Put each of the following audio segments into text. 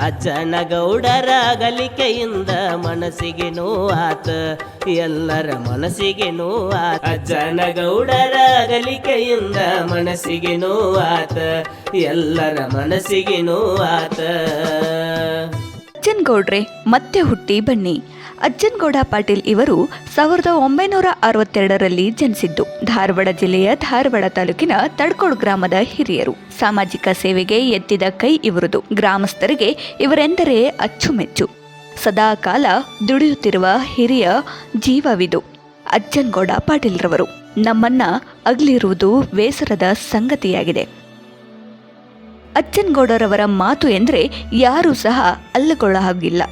ಅಜ್ಜನ ಗೌಡರ ಗಲಿಕೆಯಿಂದ ಮನಸ್ಸಿಗೆ ನೋವಾತ, ಎಲ್ಲರ ಮನಸ್ಸಿಗೆ ನೋವಾತ. ಅಜ್ಜನ ಗೌಡರ ಗಲಿಕೆಯಿಂದ ಮನಸ್ಸಿಗೆ ನೋವಾತ, ಎಲ್ಲರ ಮನಸ್ಸಿಗೆ ನೋವಾತ. ಅಜ್ಜನ್ಗೌಡ್ರೆ ಮತ್ತೆ ಹುಟ್ಟಿ ಬನ್ನಿ. ಅಜ್ಜನ್ಗೌಡ ಪಾಟೀಲ್ ಇವರು ಸಾವಿರದ ಒಂಬೈನೂರ ಅರವತ್ತೆರಡರಲ್ಲಿ ಜನಿಸಿದ್ದು. ಧಾರವಾಡ ಜಿಲ್ಲೆಯ ಧಾರವಾಡ ತಾಲೂಕಿನ ತಡ್ಕೋಡ್ ಗ್ರಾಮದ ಹಿರಿಯರು. ಸಾಮಾಜಿಕ ಸೇವೆಗೆ ಎತ್ತಿದ ಕೈ ಇವರದು. ಗ್ರಾಮಸ್ಥರಿಗೆ ಇವರೆಂದರೆ ಅಚ್ಚುಮೆಚ್ಚು. ಸದಾಕಾಲ ದುಡಿಯುತ್ತಿರುವ ಹಿರಿಯ ಜೀವವಿದು. ಅಜ್ಜನ್ಗೌಡ ಪಾಟೀಲ್ರವರು ನಮ್ಮನ್ನ ಅಗಲಿರುವುದು ಬೇಸರದ ಸಂಗತಿಯಾಗಿದೆ. ಅಚ್ಚನ್ಗೌಡರವರ ಮಾತು ಎಂದರೆ ಯಾರೂ ಸಹ ಅಲ್ಲಗೊಳ್ಳ ಹಾಗಿಲ್ಲ.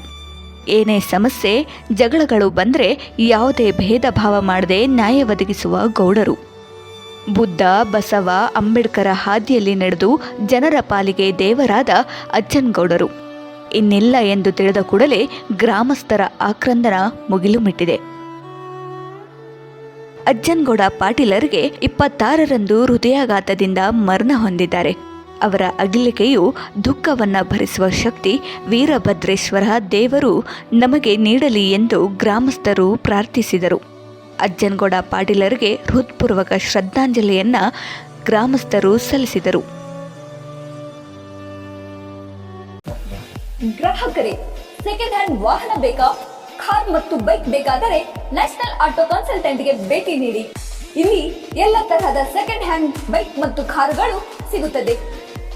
ಏನೇ ಸಮಸ್ಯೆ, ಜಗಳಗಳು ಬಂದರೆ ಯಾವುದೇ ಭೇದ ಭಾವ ಮಾಡದೆ ನ್ಯಾಯ ಒದಗಿಸುವ ಗೌಡರು. ಬುದ್ಧ, ಬಸವ, ಅಂಬೇಡ್ಕರ ಹಾದಿಯಲ್ಲಿ ನಡೆದು ಜನರ ಪಾಲಿಗೆ ದೇವರಾದ ಅಜ್ಜನ್ಗೌಡರು ಇನ್ನಿಲ್ಲ ಎಂದು ತಿಳಿದ ಕೂಡಲೇ ಗ್ರಾಮಸ್ಥರ ಆಕ್ರಂದನ ಮುಗಿಲು ಮಿಟ್ಟಿದೆ ಅಜ್ಜನ್ಗೌಡ ಪಾಟೀಲರಿಗೆ ಇಪ್ಪತ್ತಾರರಂದು ಹೃದಯಾಘಾತದಿಂದ ಮರಣ ಹೊಂದಿದ್ದಾರೆ. ಅವರ ಅಗಿಲಿಕೆಯು ದುಃಖವನ್ನು ಭರಿಸುವ ಶಕ್ತಿ ವೀರಭದ್ರೇಶ್ವರ ದೇವರು ನಮಗೆ ನೀಡಲಿ ಎಂದು ಗ್ರಾಮಸ್ಥರು ಪ್ರಾರ್ಥಿಸಿದರು. ಅಜ್ಜನಗೌಡ ಪಾಟೀಲರಿಗೆ ಹೃತ್ಪೂರ್ವಕ ಶ್ರದ್ಧಾಂಜಲಿಯನ್ನು ಗ್ರಾಮಸ್ಥರು ಸಲ್ಲಿಸಿದರು. ಗ್ರಾಹಕರೇ ಸೆಕೆಂಡ್ ಹ್ಯಾಂಡ್ ವಾಹನ ಬೇಕಾ? ಕಾರ್ ಮತ್ತು ಬೈಕ್ ಬೇಕಾದರೆ ನ್ಯಾಷನಲ್ ಆಟೋ ಕನ್ಸಲ್ಟೆಂಟ್ಗೆ ಭೇಟಿ ನೀಡಿ. ಇಲ್ಲಿ ಎಲ್ಲ ತರಹದ ಸೆಕೆಂಡ್ ಹ್ಯಾಂಡ್ ಬೈಕ್ ಮತ್ತು ಕಾರುಗಳು ಸಿಗುತ್ತದೆ.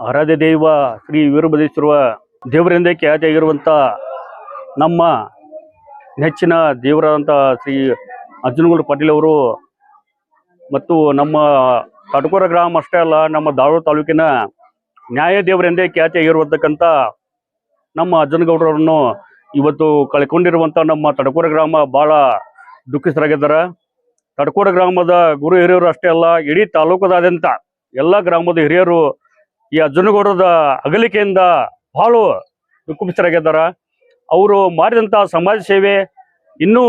ಆರಾಧ್ಯ ದೈವ ಶ್ರೀ ವೀರಭದ್ರೇಶ್ವರ ದೇವರಿಂದ ಖ್ಯಾತಿಯಾಗಿರುವಂಥ ನಮ್ಮ ನೆಚ್ಚಿನ ದೇವರಾದಂಥ ಶ್ರೀ ಅರ್ಜುನಗೌಡ ಪಾಟೀಲ್ ಅವರು ಮತ್ತು ನಮ್ಮ ಕಟಕೋರ ಗ್ರಾಮ ಅಷ್ಟೇ ಅಲ್ಲ, ನಮ್ಮ ಧಾರವಾಡ ತಾಲೂಕಿನ ನ್ಯಾಯ ದೇವರೆಂದೇ ಖ್ಯಾತಿಯಾಗಿರುವಂತಕ್ಕಂಥ ನಮ್ಮ ಅಜ್ಜನಗೌಡರನ್ನು ಇವತ್ತು ಕಳ್ಕೊಂಡಿರುವಂಥ ನಮ್ಮ ತಡಕೋರ ಗ್ರಾಮ ಭಾಳ ದುಃಖಿತರಾಗಿದ್ದಾರೆ. ತಡಕೋರ ಗ್ರಾಮದ ಗುರು ಹಿರಿಯರು ಅಷ್ಟೇ ಅಲ್ಲ, ಇಡೀ ತಾಲೂಕದಾದ್ಯಂತ ಎಲ್ಲ ಗ್ರಾಮದ ಹಿರಿಯರು ಈ ಅಜ್ಜನಗೌಡರದ ಅಗಲಿಕೆಯಿಂದ ಬಹಳ ದುಃಖಿತರಾಗಿದ್ದಾರ ಅವರು ಮಾಡಿದಂಥ ಸಮಾಜ ಸೇವೆ ಇನ್ನೂ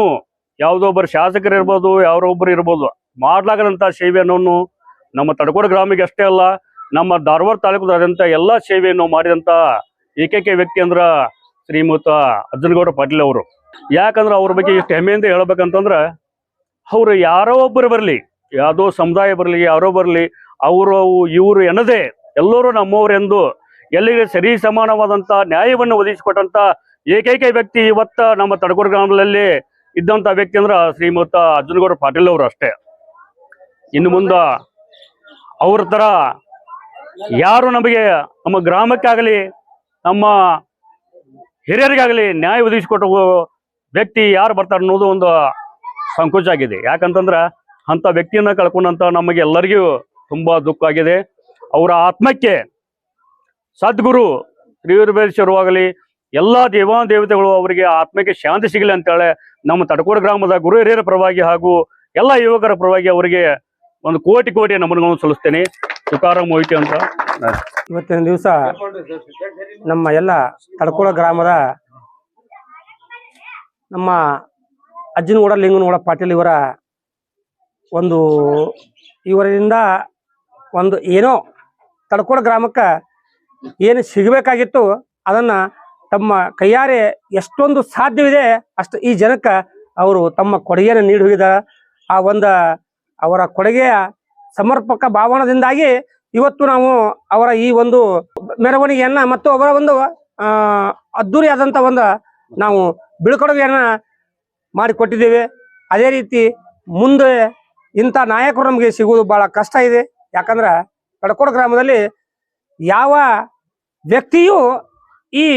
ಯಾವುದೋ ಒಬ್ಬರು ಶಾಸಕರು ಇರ್ಬೋದು, ಯಾರೋ ಒಬ್ಬರು ಇರ್ಬೋದು ಸೇವೆ ಸೇವೆಯನ್ನು ನಮ್ಮ ತಡಕೋಡ ಗ್ರಾಮಿಗೆ ಅಷ್ಟೇ ಅಲ್ಲ, ನಮ್ಮ ಧಾರವಾಡ ತಾಲೂಕದಾದ್ಯಂತ ಎಲ್ಲ ಸೇವೆಯನ್ನು ಮಾಡಿದಂಥ ಏಕೈಕ ವ್ಯಕ್ತಿ ಅಂದ್ರ ಶ್ರೀಮಂತ ಅಜ್ಜನಗೌಡ ಪಾಟೀಲ್ ಅವರು. ಯಾಕಂದ್ರೆ ಅವ್ರ ಬಗ್ಗೆ ಇಷ್ಟು ಹೆಮ್ಮೆಯಿಂದ ಹೇಳ್ಬೇಕಂತಂದ್ರೆ, ಅವರು ಯಾರೋ ಒಬ್ಬರು ಬರಲಿ, ಯಾವುದೋ ಸಮುದಾಯ ಬರಲಿ, ಯಾರೋ ಬರಲಿ, ಅವರು, ಇವರು ಎನ್ನದೇ ಎಲ್ಲರೂ ನಮ್ಮವರೆಂದು ಎಲ್ಲಿಗೆ ಸರಿ ಸಮಾನವಾದಂಥ ನ್ಯಾಯವನ್ನು ಒದಗಿಸಿಕೊಟ್ಟಂತ ಏಕೈಕ ವ್ಯಕ್ತಿ ಇವತ್ತ ನಮ್ಮ ತಡಗೂರು ಗ್ರಾಮದಲ್ಲಿ ಇದ್ದಂಥ ವ್ಯಕ್ತಿ ಅಂದ್ರೆ ಶ್ರೀಮಂತ ಅರ್ಜುನಗೌಡ ಪಾಟೀಲ್ ಅವರು ಅಷ್ಟೇ. ಇನ್ನು ಮುಂದ ಅವ್ರ ತರ ಯಾರು ನಮಗೆ ನಮ್ಮ ಗ್ರಾಮಕ್ಕಾಗಲಿ, ನಮ್ಮ ಹಿರಿಯರಿಗಾಗಲಿ ನ್ಯಾಯ ಒದಗಿಸಿಕೊಟ್ಟ ವ್ಯಕ್ತಿ ಯಾರು ಬರ್ತಾರೆ ಅನ್ನೋದು ಒಂದು ಸಂಕೋಚ ಆಗಿದೆ. ಯಾಕಂತಂದ್ರ ಅಂತ ವ್ಯಕ್ತಿಯನ್ನ ಕಳ್ಕೊಂಡಂತ ನಮಗೆ ಎಲ್ಲರಿಗೂ ತುಂಬಾ ದುಃಖ ಆಗಿದೆ. ಅವರ ಆತ್ಮಕ್ಕೆ ಸದ್ಗುರು ಶ್ರೀವೀರಭದ್ರೇಶ್ವರವಾಗಲಿ ಎಲ್ಲ ದೇವಾನ ದೇವತೆಗಳು ಅವರಿಗೆ ಆತ್ಮಕ್ಕೆ ಶಾಂತಿ ಸಿಗಲಿ ಅಂತೇಳಿ ನಮ್ಮ ತಡಕೋಡ ಗ್ರಾಮದ ಗುರು ಹಿರಿಯರ ಪರವಾಗಿ ಹಾಗೂ ಎಲ್ಲ ಯುವಕರ ಪರವಾಗಿ ಅವರಿಗೆ ಒಂದು ಕೋಟಿ ಕೋಟಿ ನಮನಗಳನ್ನು ಸಲ್ಲಿಸ್ತೇನೆ. ತುಕಾರಾಮ್ ಮೋಹಿತಿ ಅಂತ. ಇವತ್ತಿನ ದಿವಸ ನಮ್ಮ ಎಲ್ಲ ತಡಕೋಳ ಗ್ರಾಮದ ನಮ್ಮ ಅಜ್ಜನಗೌಡ, ಲಿಂಗನಗೌಡ ಪಾಟೀಲ್ ಇವರ ಒಂದು ಇವರಿಂದ ಒಂದು ಏನೋ ತಡ್ಕೋಳ ಗ್ರಾಮಕ್ಕೆ ಏನು ಸಿಗಬೇಕಾಗಿತ್ತು ಅದನ್ನ ತಮ್ಮ ಕೈಯಾರೆ ಎಷ್ಟೊಂದು ಸಾಧ್ಯವಿದೆ ಅಷ್ಟು ಈ ಜನಕ್ಕೆ ಅವರು ತಮ್ಮ ಕೊಡುಗೆಯನ್ನು ನೀಡಿದ ಆ ಒಂದು ಅವರ ಕೊಡುಗೆಯ ಸಮರ್ಪಕ ಭಾವನದಿಂದಾಗಿ ಇವತ್ತು ನಾವು ಅವರ ಈ ಒಂದು ಮೆರವಣಿಗೆಯನ್ನ ಮತ್ತು ಅವರ ಒಂದು ಅದ್ದೂರಿಯಾದಂಥ ಒಂದು ನಾವು ಬೀಳ್ಕೊಡುಗೆಯನ್ನು ಮಾಡಿಕೊಟ್ಟಿದ್ದೇವೆ. ಅದೇ ರೀತಿ ಮುಂದೆ ಇಂಥ ನಾಯಕರು ನಮಗೆ ಸಿಗುವುದು ಬಹಳ ಕಷ್ಟ ಇದೆ. ಯಾಕಂದ್ರೆ ಕಡಕೋಡ ಗ್ರಾಮದಲ್ಲಿ ಯಾವ ವ್ಯಕ್ತಿಯೂ ಈ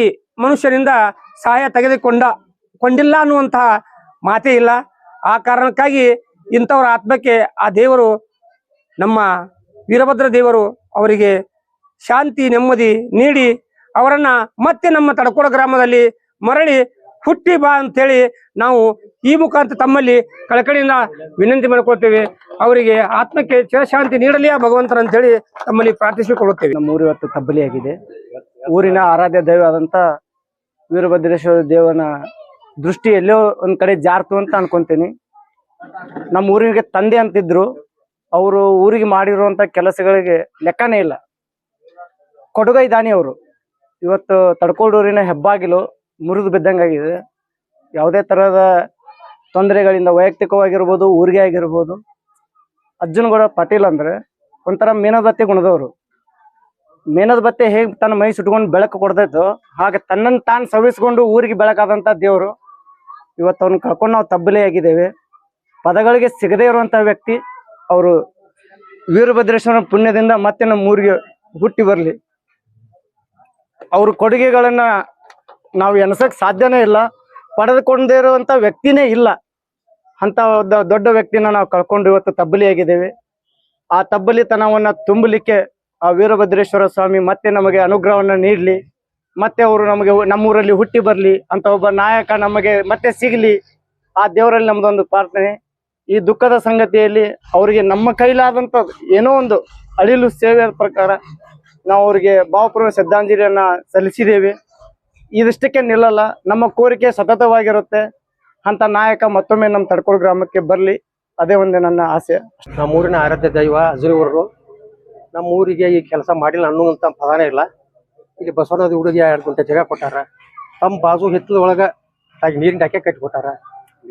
ಮನುಷ್ಯನಿಂದ ಸಹಾಯ ತೆಗೆದುಕೊಂಡ, ಕೊಂಡಿಲ್ಲ ಅನ್ನುವಂತಹ ಮಾತೇ ಇಲ್ಲ. ಆ ಕಾರಣಕ್ಕಾಗಿ ಇಂಥವರ ಆತ್ಮಕ್ಕೆ ಆ ದೇವರು, ನಮ್ಮ ವೀರಭದ್ರ ದೇವರು ಅವರಿಗೆ ಶಾಂತಿ, ನೆಮ್ಮದಿ ನೀಡಿ ಅವರನ್ನು ಮತ್ತೆ ನಮ್ಮ ತಡಕೋಡ ಗ್ರಾಮದಲ್ಲಿ ಮರಳಿ ಹುಟ್ಟಿ ಬಾ ಅಂತೇಳಿ ನಾವು ಈ ಮುಖಾಂತರ ತಮ್ಮಲ್ಲಿ ಕಳಕಳಿಯಿಂದ ವಿನಂತಿ ಮಾಡಿಕೊಳ್ತೇವೆ. ಅವರಿಗೆ ಆತ್ಮಕ್ಕೆ ಚಿರಶಾಂತಿ ನೀಡಲಿ ಆ ಅಂತ ಅಂತೇಳಿ ತಮ್ಮಲ್ಲಿ ಪ್ರಾರ್ಥಿಸಿಕೊಳ್ಳುತ್ತೇವೆ. ನಮ್ಮ ಊರು ಇವತ್ತು ತಬ್ಬಲಿಯಾಗಿದೆ ಊರಿನ ಆರಾಧ್ಯ ದೈವ ಆದಂತ ವೀರಭದ್ರೇಶ್ವರ ದೇವನ ದೃಷ್ಟಿ ಎಲ್ಲೋ ಒಂದ್ ಕಡೆ ಜಾರ್ತು ಅಂತ ಅನ್ಕೊಂತೀನಿ. ನಮ್ಮ ಊರಿಗೆ ತಂದೆ ಅಂತಿದ್ರು. ಅವರು ಊರಿಗೆ ಮಾಡಿರುವಂತ ಕೆಲಸಗಳಿಗೆ ಲೆಕ್ಕನೇ ಇಲ್ಲ. ಕೊಡುಗೈ ದಾನಿ ಅವರು. ಇವತ್ತು ತಡ್ಕೋಡೂರಿನ ಹೆಬ್ಬಾಗಿಲು ಮುರಿದು ಬಿದ್ದಂಗಾಗಿದೆ. ಯಾವುದೇ ತರಹದ ತೊಂದರೆಗಳಿಂದ ವೈಯಕ್ತಿಕವಾಗಿರ್ಬೋದು, ಊರಿಗೆ ಆಗಿರ್ಬೋದು. ಅರ್ಜುನಗೌಡ ಪಾಟೀಲ್ ಅಂದ್ರೆ ಒಂಥರ ಮೀನದತ್ತಿ ಗುಣದವರು. ಮೇನದ ಬತ್ತೆ ಹೇಗೆ ತನ್ನ ಮೈ ಸುಟ್ಕೊಂಡು ಬೆಳಕು ಕೊಡ್ತೈತೋ ಹಾಗೆ ತನ್ನನ್ನು ತಾನು ಸವಿಸ್ಕೊಂಡು ಊರಿಗೆ ಬೆಳಕಾದಂಥ ದೇವರು. ಇವತ್ತು ಅವ್ನ ಕಳ್ಕೊಂಡು ನಾವು ತಬ್ಬಲಿ ಆಗಿದ್ದೇವೆ. ಪದಗಳಿಗೆ ಸಿಗದೇ ಇರುವಂತ ವ್ಯಕ್ತಿ, ಅವರು ವೀರಭದ್ರೇಶ್ವರ ಪುಣ್ಯದಿಂದ ಮತ್ತೆ ನಮ್ಮ ಊರಿಗೆ ಹುಟ್ಟಿ ಬರಲಿ. ಅವ್ರ ಕೊಡುಗೆಗಳನ್ನು ನಾವು ಎಣಸಕ್ಕೆ ಸಾಧ್ಯನೇ ಇಲ್ಲ. ಪಡೆದುಕೊಂಡೇ ಇರುವಂತ ವ್ಯಕ್ತಿನೇ ಇಲ್ಲ. ಅಂತ ದೊಡ್ಡ ವ್ಯಕ್ತಿನ ನಾವು ಕಳ್ಕೊಂಡು ಇವತ್ತು ತಬ್ಬಲಿ ಆಗಿದ್ದೇವೆ. ಆ ತಬ್ಬಲಿತನವನ್ನ ತುಂಬಲಿಕ್ಕೆ ಆ ವೀರಭದ್ರೇಶ್ವರ ಸ್ವಾಮಿ ಮತ್ತೆ ನಮಗೆ ಅನುಗ್ರಹವನ್ನ ನೀಡಲಿ, ಮತ್ತೆ ಅವರು ನಮಗೆ ನಮ್ಮೂರಲ್ಲಿ ಹುಟ್ಟಿ ಬರಲಿ, ಅಂತ ಒಬ್ಬ ನಾಯಕ ನಮಗೆ ಮತ್ತೆ ಸಿಗಲಿ, ಆ ದೇವರಲ್ಲಿ ನಮ್ದೊಂದು ಪ್ರಾರ್ಥನೆ. ಈ ದುಃಖದ ಸಂಗತಿಯಲ್ಲಿ ಅವರಿಗೆ ನಮ್ಮ ಕೈಲಾದಂತ ಏನೋ ಒಂದು ಅಳಿಲು ಸೇವೆಯ ಪ್ರಕಾರ ನಾವು ಅವರಿಗೆ ಭಾವಪೂರ್ವ ಶ್ರದ್ಧಾಂಜಲಿಯನ್ನ ಸಲ್ಲಿಸಿದ್ದೇವೆ. ಇದಿಷ್ಟಕ್ಕೆ ನಿಲ್ಲಲ್ಲ. ನಮ್ಮ ಕೋರಿಕೆ ಸತತವಾಗಿರುತ್ತೆ. ಅಂತ ನಾಯಕ ಮತ್ತೊಮ್ಮೆ ನಮ್ಮ ತಡ್ಕೋಡು ಗ್ರಾಮಕ್ಕೆ ಬರಲಿ. ಅದೇ ಒಂದೇ ನನ್ನ ಆಸೆ. ನಮ್ಮೂರಿನ ಆರಾಧ್ಯ ದೈವ ಹಜರಿವರು ನಮ್ಮ ಊರಿಗೆ ಈ ಕೆಲಸ ಮಾಡಿಲ್ಲ ಅನ್ನುವಂಥ ಪದಾನೇ ಇಲ್ಲ. ಇಲ್ಲಿ ಬಸವನದ ಹುಡುಗಿ ಅಂತ ಜಗ ಕೊಟ್ಟಾರ. ತಮ್ಮ ಬಾಜು ಹಿತ್ತಲ ಒಳಗ ತಾಗಿ ನೀರಿನ ಡಾಕೆ ಕಟ್ಟಿ ಕೊಟ್ಟಾರ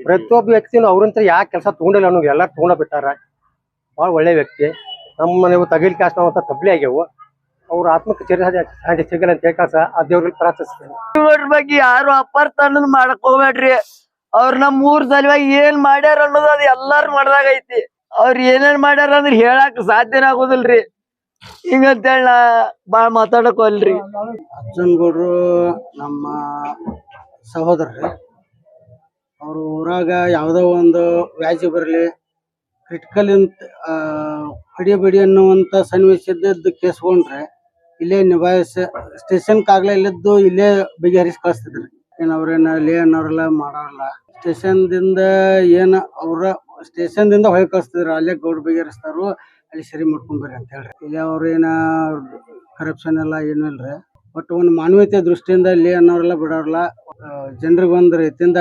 ಪ್ರತಿಯೊಬ್ಬ ವ್ಯಕ್ತಿನೂ ಅವ್ರಂತ ಯಾಕೆ ಕೆಲಸ ತೊಗೊಂಡಿಲ್ಲ ಅನ್ನೋ ಎಲ್ಲ ತೊಗೊಂಡ ಬಿಟ್ಟಾರ. ಭಾಳ ಒಳ್ಳೆ ವ್ಯಕ್ತಿ. ನಮ್ಮ ನೀವು ತಗಿಲ್ ಅಂತ ತಬ್ಲಿ ಆಗ್ಯಾವು. ಅವ್ರ ಆತ್ಮಕ್ಕೆ ಚಿರ ಸಿಗಲ್ಲ ಅಂತ ಹೇಳ್ಕಾಸ ಆ ದೇವ್ರಿಗೆ ಪ್ರಾರ್ಥಿಸ್ತೇನೆ. ಬಗ್ಗೆ ಯಾರು ಅಪಾರ್ಥ ಅನ್ನೋದು ಮಾಡಕ್ ಹೋಗ್ಬೇಡ್ರಿ. ಅವ್ರ ನಮ್ ಊರ್ ಸಲುವಾಗಿ ಏನ್ ಮಾಡ್ಯಾರ ಅನ್ನೋದು ಅದು ಎಲ್ಲಾರು ಮಾಡ್ದಾಗ ಐತಿ. ಅವ್ರ ಏನೇನ್ ಮಾಡ್ಯಾರ ಅಂದ್ರೆ ಹೇಳಕ್ ಸಾಧ್ಯನ ಆಗೋದಿಲ್ರಿ. ಹಿಂಗಂತ ಹೇಳ ಬಾಳ್ ಮಾತಾಡಕ್ ಹೋಲ್ರಿ ಗೌಡ್ರು ನಮ್ಮ ಸಹೋದರ್ರಿ. ಅವ್ರ ಊರಾಗ ಯಾವುದೋ ಒಂದು ವ್ಯಾಜ್ಯ ಬರಲಿ ಕ್ರಿಟಿಕಲ್ ಅಂತ ಅಹ್ ಬಿಡಿ ಬಿಡಿ ಅನ್ನುವಂತ ಸನ್ನಿವೇಶದ್ದು ಕೇಸ್ಕೊಂಡ್ರೆ ಇಲ್ಲೇ ನಿಭಾಯಿಸ ಸ್ಟೇಷನ್ ಕಾಗ್ಲೇ ಇಲ್ಲದ್ದು ಇಲ್ಲೇ ಬಗೆಹರಿಸಿ ಕಳಿಸ್ತಿದ್ರು. ಏನು ಅವ್ರೇನು ಲೇ ಅನ್ನೋರೆಲ್ಲ ಮಾಡೋರಲ್ಲ. ಸ್ಟೇಷನ್ದಿಂದ ಏನ ಅವ್ರ ಸ್ಟೇಷನ್ ದಿಂದ ಹೊಯ್ ಕಳಿಸ್ತಿದ್ರು. ಅಲ್ಲೇ ಗೌಡ್ ಬಗೆಹರಿಸ್ತಾರು ಅಲ್ಲಿ ಸರಿ ಮಾಡ್ಕೊಂಡ್ಬರ್ರಿ ಅಂತ ಹೇಳ್ರಿ. ಇಲ್ಲಿ ಅವ್ರೇನ ಕರಪ್ಷನ್ ಎಲ್ಲ ಏನು ಇಲ್ರಿ. ಬಟ್ ಒಂದು ಮಾನವೀಯತೆ ದೃಷ್ಟಿಯಿಂದ ಇಲ್ಲಿ ಅನ್ನೋರೆಲ್ಲ ಬಿಡೋರಲ್ಲ ಜನರಿಗೆ ಒಂದು ರೀತಿಯಿಂದ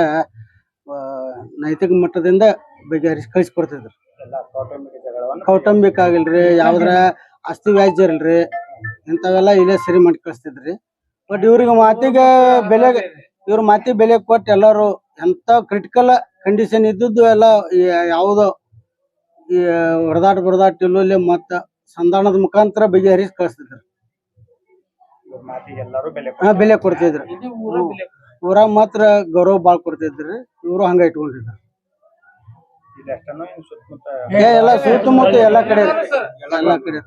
ಆ, ನೈತಿಕ ಮಟ್ಟದಿಂದ ಬಗೆಹರಿಸಿ ಕಳಿಸ್ಕೊಡ್ತಿದ್ರು. ಕೌಟುಂಬಿಕ ಆಗಿಲ್ರಿ ಯಾವ್ದ್ರ ಅಸ್ತಿ ವ್ಯಾಜ್ಯ ಇರಲ್ರಿ ಇಂಥವೆಲ್ಲ ಇಲ್ಲೇ ಸರಿ ಮಾಡಿ ಕಳಿಸ್ತಿದ್ರಿ. ಬಟ್ ಇವ್ರಿಗೆ ಮಾತಿಗೆ ಬೆಲೆ ಇವ್ರ ಮಾತಿಗೆ ಬೆಲೆ ಕೊಟ್ಟು ಎಲ್ಲರೂ ಎಂತ ಕ್ರಿಟಿಕಲ್ ಕಂಡೀಷನ್ ಇದ್ದದ್ದು ಎಲ್ಲ ಯಾವುದೋ ಈ ಹೊಡೆದಾಟ ಬಡದಾಟ ಇಲ್ಲೂ ಮತ್ತ ಸಂಧಾನದ ಮುಖಾಂತರ ಬಗೆಹರಿಸಿ ಕಳಿಸ್ತಿದ್ರು. ಹಾ ಬೆಲೆ ಕೊಡ್ತಿದ್ರು. ಊರಾಗ ಮಾತ್ರ ಗೌರವ ಬಾಳ್ ಕೊಡ್ತಿದ್ರಿ. ಇವರು ಹಂಗ ಇಟ್ಕೊಂಡಿದ್ರು. ಎಲ್ಲ ಸುತ್ತಮುತ್ತ ಎಲ್ಲಾ ಕಡೆ ಎಲ್ಲ ಕಡೆ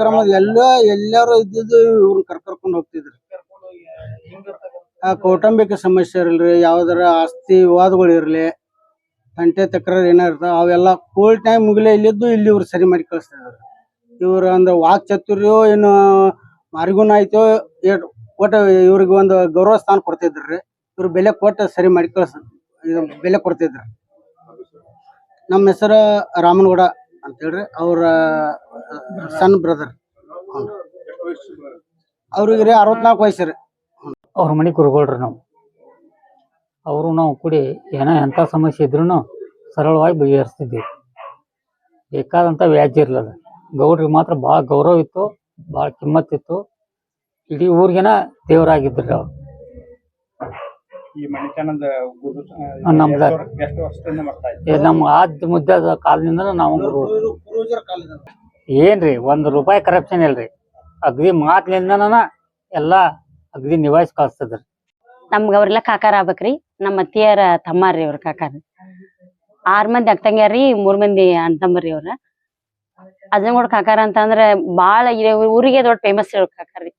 ಗ್ರಾಮದ ಎಲ್ಲ ಎಲ್ಲಾರು ಇದ್ದಿದ್ದು ಇವ್ರನ್ನ ಕರ್ಕರ್ಕೊಂಡು ಹೋಗ್ತಿದ್ರು. ಆ ಕೌಟುಂಬಿಕ ಸಮಸ್ಯೆ ಇರಲಿ, ಯಾವ್ದಾರ ಆಸ್ತಿ ವಿವಾದಗಳು ಇರಲಿ, ತಂಟೆ ತಕರಾರು ಏನಾರ ಅವೆಲ್ಲ ಕೋಲ್ ಟೈಮ್ ಮುಗಿಲೇ ಇಲ್ಲಿದ್ದು ಇಲ್ಲಿ ಇವ್ರು ಸರಿ ಮಾಡಿ ಕಳಿಸ್ತಿದ್ರು ಇವ್ರ ಅಂದ್ರೆ ವಾಕ್ ಚತುರ್ಯೋ ಏನು ಮಾರಿಗುಣ ಆಯ್ತೋ ಏಟ್ ಒಟ್ಟ ಇವ್ರಿಗೆ ಒಂದು ಗೌರವ ಸ್ಥಾನ ಕೊಡ್ತಿದ್ರಿ ಇವ್ರು ಬೆಲೆ ಕೊಟ್ಟು ಸರಿ ಮಾಡಿ ಕಳ್ಸ ಇದು ಬೆಲೆ ಕೊಡ್ತಿದ್ರು. ನಮ್ಮ ಹೆಸರು ರಾಮನಗೌಡ ಅಂತ ಹೇಳ್ರಿ. ಅವ್ರ ಸಣ್ಣ ಬ್ರದರ್ ಅವ್ರಿಗೆ ರೀ ಅರವತ್ನಾಲ್ಕು ವಯಸ್ಸು ರೀ. ಅವ್ರ ಮನೆ ಕುರುಗೋಳ್ರಿ ನಾವು. ಅವರು ನಾವು ಕೂಡಿ ಏನೋ ಎಂಥ ಸಮಸ್ಯೆ ಇದ್ರೂ ಸರಳವಾಗಿ ಬಗೆಹರಿಸ್ತಿದ್ವಿ. ಬೇಕಾದಂಥ ವ್ಯಾಜ್ಯ ಇರಲಿಲ್ಲ ಗೌಡ್ರಿಗೆ ಮಾತ್ರ ಭಾಳ ಗೌರವ ಇತ್ತು ಭಾಳ ಕಿಮ್ಮತ್ತಿತ್ತು ಇಡೀ ಊರಿಗೆನ ದೇವರಾಗಿದ್ದರು ಅವ್ರು. ಈ ಮನೆತನದ ನಮ್ದ. ಎಷ್ಟು ವರ್ಷದಿಂದ ಮಾಡ್ತಾ ಏ ನಮ್ಮ ಆದ್ ಮುದ್ದೆ ಕಾಲದಿಂದ ನಾವು ಏನ್ರಿ ಒಂದ್ ರೂಪಾಯಿ ಕರಪ್ಷನ್ ಇಲ್ರಿ. ಅಗ್ದಿ ಮಾತ್ಲಿಂದನ ಎಲ್ಲಾ ಅಗ್ದಿ ನಿಭಾಯಿಸಿ ಕಳಿಸ್ತದ್ರಿ. ನಮ್ಗ ಅವ್ರೆಲ್ಲ ಕಾಕಾರ ಆಗ್ಬೇಕ್ರಿ. ನಮ್ಮ ಅತ್ತಿಯರ ತಮ್ಮಾರ್ರಿ ಅವ್ರ ಕಾಕಾರ. ಆರ್ ಮಂದಿ ಅಕ್ಕಂಗ್ಯಾರ್ರಿ ಮೂರ್ ಮಂದಿ ಅಣ್ಣ ತಮ್ಮರಿ ಅವ್ರ. ಅಜ್ಜಂಗೋಡ್ ಕಾಕಾರ ಅಂತಂದ್ರ ಬಾಳ ಊರಿಗೆ ದೊಡ್ಡ ಫೇಮಸ್ ಇರೋ ಕಾಕಾರಿ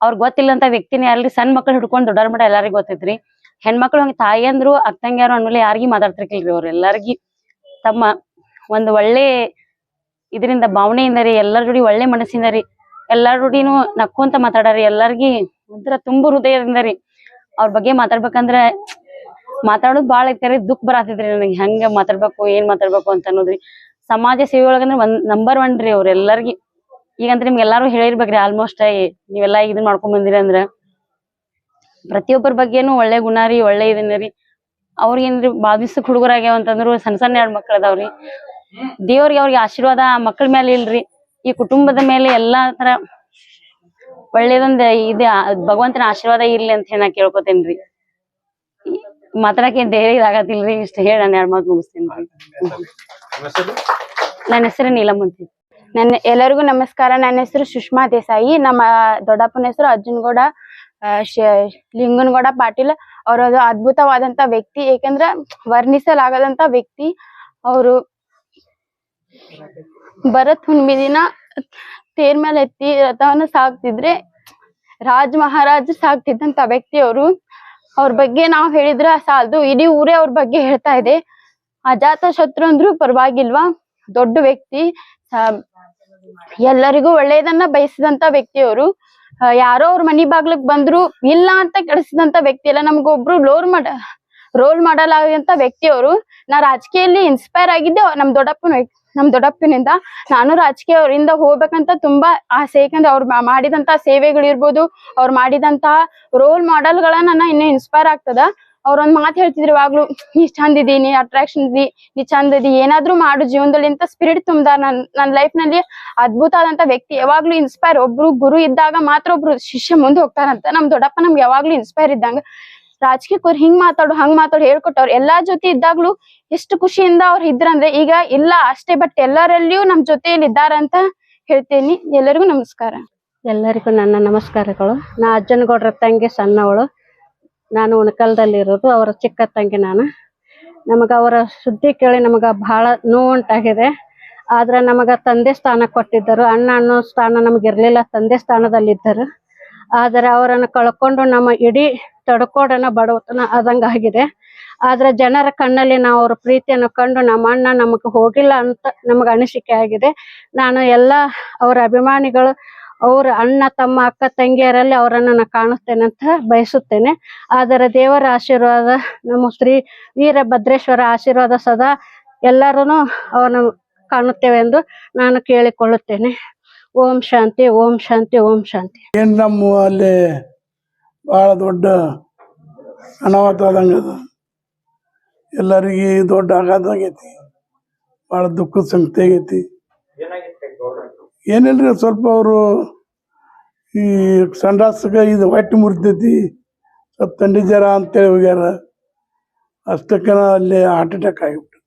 ಅವ್ರ ಗೊತ್ತಿಲ್ಲ ಅಂತ ವ್ಯಕ್ತಿನೇ ಅಲ್ರಿ ಸಣ್ಣ ಮಕ್ಳು ಹಿಡ್ಕೊಂಡ್ ದೊಡ್ಡವ್ರ ಮಟ ಎಲ್ಲಾರಿಗೂ ಗೊತ್ತೈತ್ರಿ. ಹೆಣ್ಮಕ್ಳು ಹಂಗ ತಾಯಿಯಂದ್ರು ಅಕ್ಕಂಗ್ಯಾರು ಅಂದ್ಮೇಲೆ ಯಾರಿಗಿ ಮಾತಾಡ್ತಿರ್ಕಿಲ್ರಿ ಅವ್ರ. ಎಲ್ಲಾರ್ಗಿ ತಮ್ಮ ಒಂದು ಒಳ್ಳೆ ಇದರಿಂದ ಭಾವನೆಯಿಂದ ರೀ, ಎಲ್ಲರ ಜೋಡಿ ಒಳ್ಳೆ ಮನಸ್ಸಿಂದ ರೀ, ಎಲ್ಲಾರ ಜೋಡಿನೂ ನಕ್ಕೊಂತ ಮಾತಾಡಾರಿ ಎಲ್ಲಾರ್ಗಿ ಒಂಥರ ತುಂಬು ಹೃದಯದಿಂದ ರೀ ಅವ್ರ ಬಗ್ಗೆ ಮಾತಾಡ್ಬೇಕಂದ್ರ ಮಾತಾಡೋದ್ ಬಾಳ ಐತ್ರಿ ದುಃಖ ಬರತ್ತಿದ್ರಿ ನನಗೆ. ಹೆಂಗ ಮಾತಾಡ್ಬೇಕು, ಏನ್ ಮಾತಾಡ್ಬೇಕು ಅಂತ ಅನ್ನೋದ್ರಿ. ಸಮಾಜ ಸೇವೆ ಒಳಗಂದ್ರ ಒಂದ್ ನಂಬರ್ ಒನ್ ರೀ ಅವ್ರ ಎಲ್ಲಾರ್ಗಿ. ಈಗಂತ್ರ ನಿಮ್ಗೆ ಎಲ್ಲಾರು ಹೇಳಿರ್ಬೇಕ್ರಿ ಆಲ್ಮೋಸ್ಟ್ ನೀವೆಲ್ಲಾ ಇದನ್ನ ಮಾಡ್ಕೊಂಡ್ ಬಂದಿರಿ ಅಂದ್ರ. ಪ್ರತಿಯೊಬ್ಬರ ಬಗ್ಗೆನು ಒಳ್ಳೆ ಗುಣ ರೀ, ಒಳ್ಳೆ ಇದನ್ನ ರೀ. ಅವ್ರಿಗೇನ್ರಿ ಬಾಳ ದಿವ್ಸಕ್ ಹುಡುಗರಾಗ್ಯಾವ ಅಂತಂದ್ರು ಸಣ್ಣ ಸಣ್ಣ ಎರಡ್ ಮಕ್ಳ ಅದಾವ್ರಿ ದೇವ್ರಿಗೆ ಅವ್ರಿಗೆ ಆಶೀರ್ವಾದ ಮಕ್ಳ ಮೇಲೆ ಇಲ್ರಿ. ಈ ಕುಟುಂಬದ ಮೇಲೆ ಎಲ್ಲಾ ತರ ಒಳ್ಳೇದೊಂದ್ ಇದ, ಭಗವಂತನ ಆಶೀರ್ವಾದ ಇರ್ಲಿ ಅಂತ ಹೇಳಿ ನಾ ಕೇಳ್ಕೊತೇನ್ರಿ ಮಾತಾಡಕ್ಕೆ ಧೈರ್ಯ ಇದಾಗತ್ತಿಲ್ರಿ ಇಷ್ಟ ಹೇಳಿ ನಾನು ಎರಡ್ ಮಾತು ಮುಗಿಸ್ತೇನ್ರಿ ನನ್ನ ಹೆಸರು ನೀಲಮ್ ಅಂತ ನನ್ನ ಎಲ್ಲರಿಗೂ ನಮಸ್ಕಾರ. ನನ್ನ ಹೆಸರು ಸುಷ್ಮಾ ದೇಸಾಯಿ. ನಮ್ಮ ದೊಡ್ಡಪ್ಪನ ಹೆಸರು ಅರ್ಜುನ್ಗೌಡ. ಲಿಂಗನಗೌಡ ಪಾಟೀಲ್ ಅವರದು ಅದ್ಭುತವಾದಂತ ವ್ಯಕ್ತಿ, ಏಕೆಂದ್ರೆ ವರ್ಣಿಸಲಾಗದಂತ ವ್ಯಕ್ತಿ ಅವರು. ಭರತ್ ಹುಣ್ಣಿಮೆ ದಿನ ತೇರ್ ಮೇಲೆ ಎತ್ತಿ ರಥವನ್ನು ಸಾಕ್ತಿದ್ರೆ, ರಾಜ ಮಹಾರಾಜ್ ಸಾಕ್ತಿದ್ದಂತ ವ್ಯಕ್ತಿ ಅವರು. ಅವ್ರ ಬಗ್ಗೆ ನಾವು ಹೇಳಿದ್ರೆ ಸಾಲದು. ಇಡೀ ಊರೇ ಅವ್ರ ಬಗ್ಗೆ ಹೇಳ್ತಾ ಇದೆ. ಅಜಾತ ಶತ್ರು ಅಂದ್ರು ಪರವಾಗಿಲ್ವಾ? ದೊಡ್ಡ ವ್ಯಕ್ತಿ. ಎಲ್ಲರಿಗೂ ಒಳ್ಳೆಯದನ್ನ ಬಯಸಿದಂತ ವ್ಯಕ್ತಿಯವರು ಯಾರೋ ಅವ್ರ ಮನಿ ಬಾಗ್ಲಕ್ ಬಂದ್ರು ಇಲ್ಲ ಅಂತ ಕೆಡಿಸಿದಂತ ವ್ಯಕ್ತಿ ಅಲ್ಲ, ನಮ್ಗೊಬ್ರು ಲೋರ್ ಮಾಡ, ರೋಲ್ ಮಾಡಲ್ ವ್ಯಕ್ತಿ ಅವರು. ನಾ ರಾಜಕೀಯಲ್ಲಿ ಇನ್ಸ್ಪೈರ್ ಆಗಿದ್ದೆ ನಮ್ ದೊಡ್ಡಪ್ಪನ, ನಮ್ ದೊಡ್ಡಪ್ಪನಿಂದ. ನಾನು ರಾಜಕೀಯ ಅವರಿಂದ ಹೋಗ್ಬೇಕಂತ ತುಂಬಾ ಆಸೆ, ಯಾಕಂದ್ರೆ ಅವ್ರು ಮಾಡಿದಂತ ಸೇವೆಗಳಿರ್ಬೋದು, ಅವ್ರು ಮಾಡಿದಂತಹ ರೋಲ್ ಗಳನ್ನ ನಾ ಇನ್ನು ಇನ್ಸ್ಪೈರ್ ಆಗ್ತದ. ಅವ್ರ ಒಂದ್ ಮಾತು ಹೇಳ್ತಿದ್ರು ಇವಾಗ್ಲೂ, ನೀ ಚಂದ ಇದಿ, ನೀ ಅಟ್ರಾಕ್ಷನ್ ಇದೀ, ನೀ ಚಂದ ಇದಿ, ಏನಾದ್ರು ಮಾಡು ಜೀವನದಲ್ಲಿ ಅಂತ ಸ್ಪಿರಿಟ್ ತುಂಬದ ನನ್ ನನ್ ಲೈಫ್ನಲ್ಲಿ ಅದ್ಭುತ ಆದಂತ ವ್ಯಕ್ತಿ. ಯಾವಾಗ್ಲೂ ಇನ್ಸ್ಪೈರ್ ಒಬ್ರು ಗುರು ಇದ್ದಾಗ ಮಾತ್ರ ಒಬ್ರು ಶಿಷ್ಯ ಮುಂದೆ ಹೋಗ್ತಾರಂತ. ನಮ್ ದೊಡ್ಡಪ್ಪ ನಮ್ಗೆ ಯಾವಾಗ್ಲೂ ಇನ್ಸ್ಪೈರ್ ಇದ್ದಂಗ. ರಾಜಕೀಯಕ್ಕವ್ರು ಹಿಂಗ್ ಮಾತಾಡು, ಹಂಗ್ ಮಾತಾಡು ಹೇಳ್ಕೊಟ್ಟವ್ರು. ಎಲ್ಲಾ ಜೊತೆ ಇದ್ದಾಗ್ಲೂ ಎಷ್ಟು ಖುಷಿಯಿಂದ ಅವ್ರು ಇದ್ರಂದ್ರೆ, ಈಗ ಇಲ್ಲ ಅಷ್ಟೇ ಬಟ್ ಎಲ್ಲರಲ್ಲಿಯೂ ನಮ್ ಜೊತೆಯಲ್ಲಿ ಇದ್ದಾರಂತ ಹೇಳ್ತೇನಿ. ಎಲ್ಲರಿಗೂ ನಮಸ್ಕಾರ. ಎಲ್ಲರಿಗೂ ನನ್ನ ನಮಸ್ಕಾರಗಳು. ನಾ ಅಜ್ಜನಗೌಡ್ರ ತಂಗಿ ಸಣ್ಣವಳು. ನಾನು ಇರೋದು ಅವರ ಚಿಕ್ಕ ತಂಗಿ ನಾನು. ನಮಗ ಅವರ ಸುದ್ದಿ ಕೇಳಿ ನಮಗ ಬಹಳ ನೋವುಂಟಾಗಿದೆ. ಆದ್ರೆ ನಮಗ ತಂದೆ ಸ್ಥಾನ ಕೊಟ್ಟಿದ್ದರು. ಅಣ್ಣ ಅನ್ನೋ ಸ್ಥಾನ ನಮ್ಗೆ ಇರ್ಲಿಲ್ಲ, ತಂದೆ ಸ್ಥಾನದಲ್ಲಿದ್ದರು. ಆದರೆ ಅವರನ್ನು ಕಳ್ಕೊಂಡು ನಮ್ಮ ಇಡೀ ತಡ್ಕೋಡನ ಬಡವತನ ಆದಂಗ ಆಗಿದೆ. ಆದ್ರೆ ಜನರ ಕಣ್ಣಲ್ಲಿ ನಾವು ಅವ್ರ ಪ್ರೀತಿಯನ್ನು ಕಂಡು ನಮ್ಮ ಅಣ್ಣ ನಮಗ್ ಹೋಗಿಲ್ಲ ಅಂತ ನಮಗ್ ಅನಿಸಿಕೆ ಆಗಿದೆ. ನಾನು ಎಲ್ಲ ಅವರ ಅಭಿಮಾನಿಗಳು ಅವ್ರ ಅಣ್ಣ, ತಮ್ಮ ಅಕ್ಕ, ತಂಗಿಯರಲ್ಲಿ ಅವರನ್ನ ನಾನು ಕಾಣುತ್ತೇನೆ ಅಂತ ಬಯಸುತ್ತೇನೆ. ಆದರೆ ದೇವರ ಆಶೀರ್ವಾದ, ನಮ್ಮ ಶ್ರೀ ವೀರಭದ್ರೇಶ್ವರ ಆಶೀರ್ವಾದ ಸದಾ ಎಲ್ಲರೂ ಅವನ ಕಾಣುತ್ತೇವೆ ಎಂದು ನಾನು ಕೇಳಿಕೊಳ್ಳುತ್ತೇನೆ. ಓಂ ಶಾಂತಿ ಓಂ ಶಾಂತಿ ಓಂ ಶಾಂತಿ. ಏನು ನಮ್ಮ ಅಲ್ಲಿ ಬಹಳ ದೊಡ್ಡ ಅನಾಹುತ ಆದಂಗೆ ಅದು ಎಲ್ಲರಿಗೆ ದೊಡ್ಡ ಆಘಾತ ಆಗೈತಿ ಭಾಳ ದುಃಖದ ಸಂಗತಿ ಆಗೈತಿ. ಏನಿಲ್ರಿ, ಸ್ವಲ್ಪ ಅವರು ಈ ಸಂಡಾಸಗ ಇದು ಹೊಟ್ಟೆ ಮುರಿತೈತಿ, ಸ್ವಲ್ಪ ತಂಡಿ ಜ್ವರ ಅಂತೇಳಿ ಹೋಗ್ಯಾರ. ಅಷ್ಟಕ್ಕನ ಅಲ್ಲಿ ಹಾರ್ಟ್ ಅಟ್ಯಾಕ್ ಆಗಿಬಿಟ್ಟು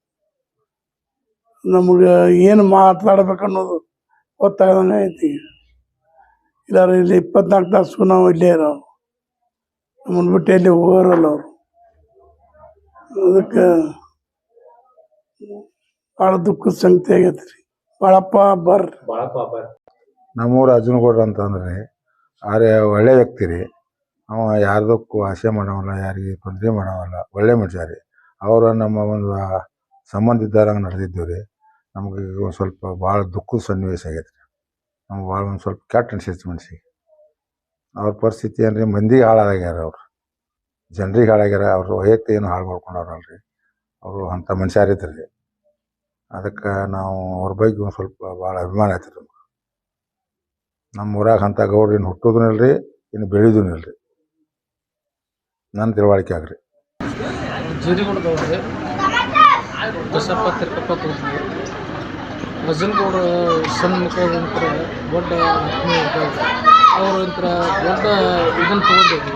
ನಮಗೆ ಏನು ಮಾತಾಡ್ಬೇಕು ಅನ್ನೋದು ಗೊತ್ತಾಗದಂಗೆ ಐತಿ. ಇಲ್ಲಾರ ಇಲ್ಲಿ ಇಪ್ಪತ್ನಾಲ್ಕು ತಾಸು ನಾವು ಇಲ್ಲೇ ಇರೋ ನಮ್ಮನ್ನು ಬಿಟ್ಟು ಎಲ್ಲಿ ಹೋಗೋರಲ್ಲ ಅವರು. ಅದಕ್ಕೆ ಭಾಳ ದುಃಖದ ಸಂಗತಿ ಆಗೈತೆ ರೀ ಭಾಳಪ್ಪ ಬರ್ ನಮ್ಮೂರು ಅರ್ಜುನಗೌಡ್ರ ಅಂತಂದ್ರೆ ಆರೆ ಒಳ್ಳೆ ವ್ಯಕ್ತಿ ರೀ ಅವ ಯಾರ್ದಕ್ಕೂ ಆಸೆ ಮಾಡೋವಲ್ಲ ಯಾರಿಗೆ ತೊಂದರೆ ಮಾಡೋವಲ್ಲ ಒಳ್ಳೆ ಮನುಷ್ಯ ರೀ ಅವರು ನಮ್ಮ ಒಂದು ಸಂಬಂಧ ಇದ್ದಾರಂಗೆ ನಡೆದಿದ್ದೇವೆ ರೀ ನಮ್ಗೆ ಈಗ ಒಂದು ಸ್ವಲ್ಪ ಭಾಳ ದುಃಖದ ಸನ್ನಿವೇಶ ಆಗೈತೆ ರೀ ನಮ್ಗೆ ಭಾಳ ಒಂದು ಸ್ವಲ್ಪ ಕೆಟ್ಟ ಅನ್ಸೈತೆ ಮನ್ಸಿಗೆ ಅವ್ರ ಪರಿಸ್ಥಿತಿ ಏನ್ರಿ ಮಂದಿಗೆ ಹಾಳಾಗ್ಯಾರ ಅವ್ರು. ಜನರಿಗೆ ಹಾಳಾಗ್ಯಾರ ಅವ್ರ ವೈಯಕ್ತಿಕ ಏನು ಹಾಳು ಮಾಡ್ಕೊಂಡವ್ರಲ್ರಿ. ಅವರು ಅಂಥ ಮನುಷ್ಯರಿದ್ರು. ರೀ ಅದಕ್ಕೆ ನಾವು ಅವ್ರ ಬಗ್ಗೆ ಒಂದು ಸ್ವಲ್ಪ ಭಾಳ ಅಭಿಮಾನ ಐತೆ ನಮ್ಗೆ. ನಮ್ಮ ಊರಾಗ ಅಂಥ ಗೌಡ್ರು ಇನ್ನು ಹುಟ್ಟೋದು ಇಲ್ರಿ, ಇನ್ನು ಬೆಳೆದೂ ಇಲ್ರಿ. ನನ್ನ ತಿಳುವಳಿಕೆ ಆಗ್ರಿ. ಬಸಪ್ಪ ತಿರ್ಕಪ್ಪ ಸಣ್ಣ ಮಕ್ಕಳು ಒಂಥರ ದೊಡ್ಡ ಅವರು ಒಂಥರ ದೊಡ್ಡ ಇದನ್ನ ತಗೊಂಡಿದ್ವಿ.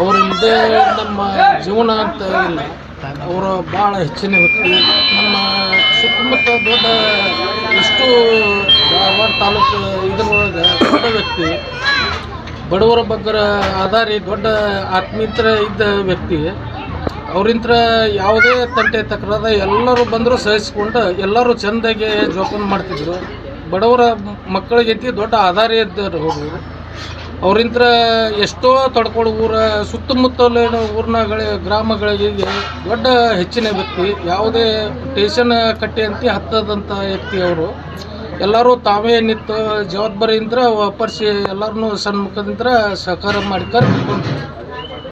ಅವರಿಂದ ನಮ್ಮ ಜೀವನ ಅಂತ ಇಲ್ಲ. ಅವರು ಭಾಳ ಹೆಚ್ಚಿನ ವ್ಯಕ್ತಿ. ನಮ್ಮ ಸುತ್ತಮುತ್ತ ದೊಡ್ಡ ಇಷ್ಟು ಧಾರವಾಡ ತಾಲೂಕು ಇದ್ರೊಳಗೆ ದೊಡ್ಡ ವ್ಯಕ್ತಿ. ಬಡವರ ಬಗ್ಗರ ಆಧಾರಿ ದೊಡ್ಡ ಆತ್ಮೀಯತರ ಇದ್ದ ವ್ಯಕ್ತಿ. ಅವ್ರಿಂತ್ರ ಯಾವುದೇ ತಂಟೆ ತಕರಾದ ಎಲ್ಲರೂ ಬಂದರೂ ಸಹಿಸ್ಕೊಂಡು ಎಲ್ಲರೂ ಚೆಂದಾಗಿ ಜೋಪಾನ ಮಾಡ್ತಿದ್ರು. ಬಡವರ ಮಕ್ಕಳಿಗೈತಿ ದೊಡ್ಡ ಆಧಾರ ಇದ್ದರು ಅವರು. ಅವ್ರಿಂತ್ರ ಎಷ್ಟೋ ತಡ್ಕೊಳ್ಳೋ ಊರ, ಸುತ್ತಮುತ್ತಲಿನ ಊರಿನಗಳ ಗ್ರಾಮಗಳಿಗೆ ದೊಡ್ಡ ಹೆಚ್ಚಿನ ವ್ಯಕ್ತಿ, ಯಾವುದೇ ಟೇಷನ್ ಕಟ್ಟಿ ಅಂತ ಹತ್ತದಂಥ ವ್ಯಕ್ತಿ ಅವರು. ಎಲ್ಲರೂ ತಾವೇ ನಿಂತು ಜವಾಬ್ದಾರಿಯಿಂದ ವಾಪರ್ಸಿ ಎಲ್ಲರನ್ನೂ ಸನ್ಮುಖದಿಂದ ಸಹಕಾರ ಮಾಡಿ ಕರ್ಕೊಂಡು